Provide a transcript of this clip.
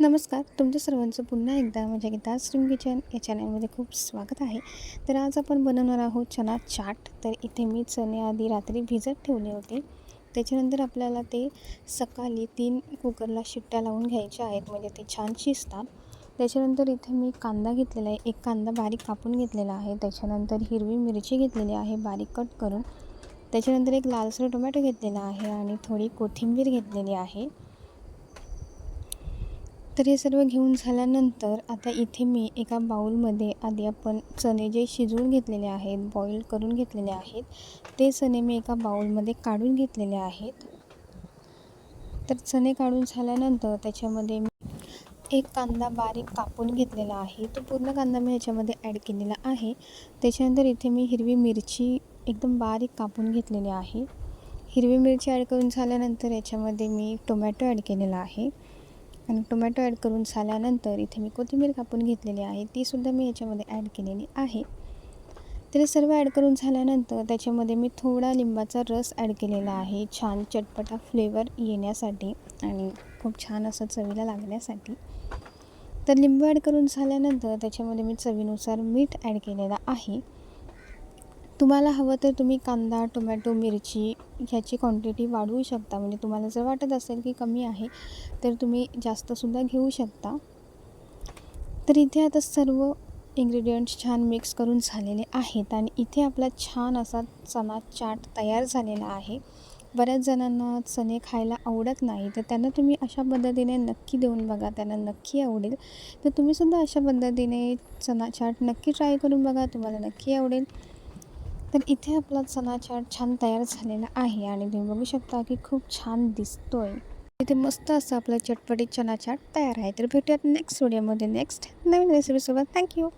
नमस्कार तुमच्या सर्वांचं पुन्हा एकदा माझ्या गीता स्ट्रीम किचन या चॅनलमध्ये खूप स्वागत आहे. तर आज आपण बनवणार आहोत चना चाट. तर इथे मी चणे आधी रात्री भिजत ठेवले होते. त्याच्यानंतर आपल्याला ते सकाळी तीन कुकरला शिट्ट्या लावून घ्यायच्या आहेत म्हणजे ते छान शिजतात. त्याच्यानंतर इथे मी कांदा घेतलेला आहे एक कांदा बारीक कापून घेतलेला आहे. त्याच्यानंतर हिरवी मिरची घेतलेली आहे बारीक कट करून. त्याच्यानंतर एक लालसर टोमॅटो घेतलेला आहे आणि थोडी कोथिंबीर घेतलेली आहे. तर हे सर्व घेऊन झाल्यानंतर आता इथे मी एका बाऊलमध्ये आधी आपण चणे जे शिजवून घेतलेले आहेत बॉईल करून घेतलेले आहेत ते चणे मी एका बाऊलमध्ये काढून घेतलेले आहेत. तर चणे काढून झाल्यानंतर त्याच्यामध्ये मी एक कांदा बारीक कापून घेतलेला आहे. तो पूर्ण कांदा मी ह्याच्यामध्ये ॲड केलेला आहे. त्याच्यानंतर इथे मी हिरवी मिरची एकदम बारीक कापून घेतलेली आहे. हिरवी मिरची ॲड करून झाल्यानंतर याच्यामध्ये मी टोमॅटो ॲड केलेला आहे. आणि टोमॅटो ॲड करून झाल्यानंतर इथे मी कोथिंबीर कापून घेतलेली आहे तीसुद्धा मी याच्यामध्ये ॲड केलेली आहे. तर सर्व ॲड करून झाल्यानंतर त्याच्यामध्ये मी थोडा लिंबाचा रस ॲड केलेला आहे छान चटपटा फ्लेवर येण्यासाठी आणि खूप छान असं चवीला लागण्यासाठी. तर लिंबू ॲड करून झाल्यानंतर त्याच्यामध्ये मी चवीनुसार मीठ ॲड केलेलं आहे. तुम्हाला हवं तर तुम्ही कांदा टोमॅटो मिरची ह्याची क्वांटिटी वाढवू शकता. म्हणजे तुम्हाला जर वाटत असेल की कमी आहे तर तुम्ही जास्तसुद्धा घेऊ शकता. तर इथे आता सर्व इन्ग्रेडियंट्स छान मिक्स करून झालेले आहेत आणि इथे आपला छान असा चणा चाट तयार झालेला आहे. बऱ्याच जणांना चणे खायला आवडत नाही तर त्यांना तुम्ही अशा पद्धतीने नक्की देऊन बघा. त्यांना नक्की आवडेल. तर तुम्हीसुद्धा अशा पद्धतीने चना चाट नक्की ट्राय करून बघा. तुम्हाला नक्की आवडेल. तर इथे आपला चना चाट छान तयार झालेला आहे आणि तुम्ही बघू शकता की खूप छान दिसतोय. इथे मस्त असं आपला चटपटीत चना चाट तयार आहे. तर भेटूयात नेक्स्ट व्हिडिओमध्ये नेक्स्ट नवीन रेसिपीसोबत थँक्यू